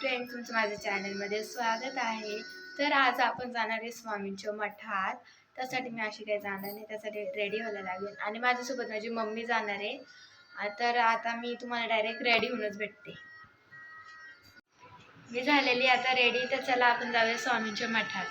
Friends तुमचं माझ्या चॅनलमध्ये स्वागत आहे. तर आज आपण जाणार आहे स्वामींच्या मठात. त्यासाठी मी अशी काही जाणार नाही त्यासाठी रेडी व्हायला लागेल आणि माझ्यासोबत माझी मम्मी जाणार आहे. तर आता मी तुम्हाला डायरेक्ट रेडी होऊनच भेटते. मी झालेली आता रेडी तर चला आपण जाऊया स्वामींच्या मठात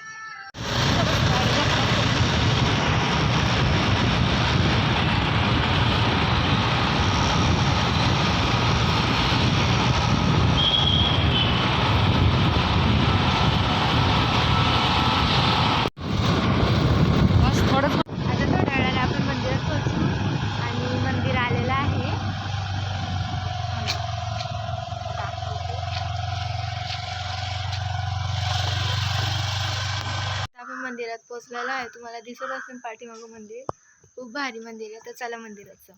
आता थोड्या वेळाने आपण मंदिरात पोहोचू आणि मंदिर आलेलं आहे आता आपण मंदिरात पोचलेला आहे. तुम्हाला दिसत असेल पाठीमागं मंदिर. खूप भारी मंदिर आहे. तर चला मंदिरात जाऊ.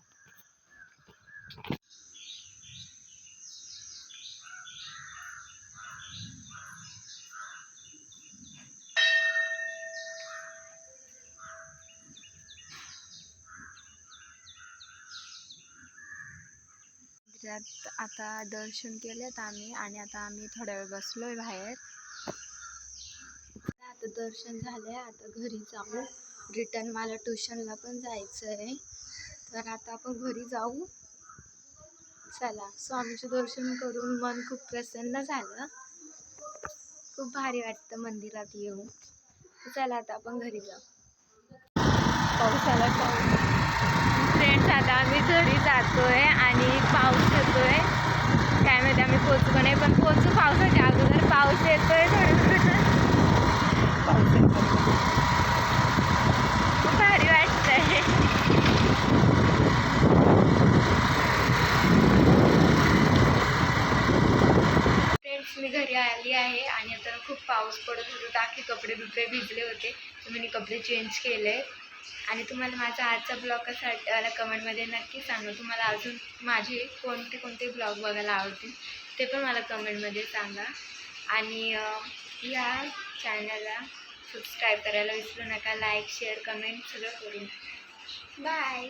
आता दर्शन केलेत आम्ही आणि आता आम्ही थोड्या वेळ बसलोय बाहेर. आता दर्शन झालंय. आता घरी जाऊ. रिटर्न मला ट्युशनला पण जायचं आहे तर आता आपण घरी जाऊ. चला स्वामीचं दर्शन करून मन खूप प्रसन्न झालं. खूप भारी वाटतं मंदिरात येऊन. चला आता आपण घरी जाऊ. पाऊस आला पाऊस फ्रेंड्स आता आम्ही घरी जातोय आणि पाऊस येतोय. काय माहिती आम्ही पोचू का नाही पण पोचू पावसाच्या अगोदर पाऊस येतोय. थोडं पाऊस येतोय खूप भारी वाटतंय फ्रेंड्स मी घरी आली आहे आणि आता खूप पाऊस पडत होता. टाकी कपडे बिपडे भिजले होते. तर मी कपडे चेंज केले. आणि तुम्हाला माझा आजचा ब्लॉग कसा मला कमेंटमध्ये नक्की सांगा. तुम्हाला अजून माझे कोणते कोणते ब्लॉग बघायला आवडतील ते पण मला कमेंटमध्ये सांगा. आणि या चॅनलला सबस्क्राईब करायला विसरू नका. लाईक शेअर कमेंट सगळं करून. बाय